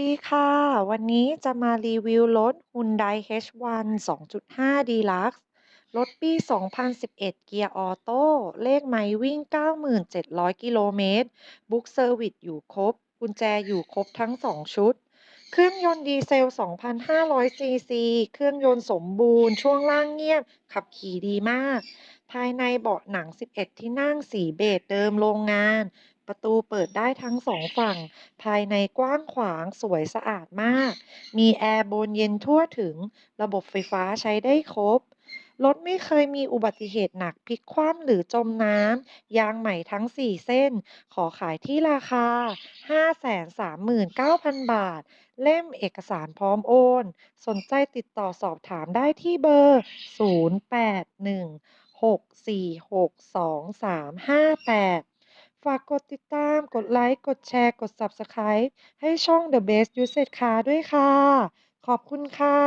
ดีค่ะ วันนี้จะมารีวิวรถ Hyundai H1 2.5 Deluxe รถปี 2011 เกียร์ออโต้ เลขไมล์วิ่ง 97,000 กิโลเมตร บุ๊กเซอร์วิสอยู่ครบ กุญแจอยู่ครบทั้ง 2 ชุด เครื่องยนต์ดีเซล 2,500 ซีซี เครื่องยนต์สมบูรณ์ ช่วงล่างเงียบ ขับขี่ดีมาก ภายในเบาะหนัง 11 ที่นั่งสีเบจเดิมโรงงาน ประตูเปิดได้ทั้งสองฝั่ง ภายในกว้างขวางสวยสะอาดมาก มีแอร์โบนเย็นทั่วถึง ระบบไฟฟ้าใช้ได้ครบ รถไม่เคยมีอุบัติเหตุหนักพลิกคว่ำหรือจมน้ำ ยางใหม่ทั้ง 4 เส้น ขอขายที่ราคา 539,000 บาท เล่มเอกสารพร้อมโอน สนใจติดต่อสอบถามได้ที่เบอร์ 0816462358 ฝากกดติดตาม กดไลค์ กดแชร์ กด Subscribe ให้ช่อง The Best Used Car ด้วยค่ะ ขอบคุณค่ะ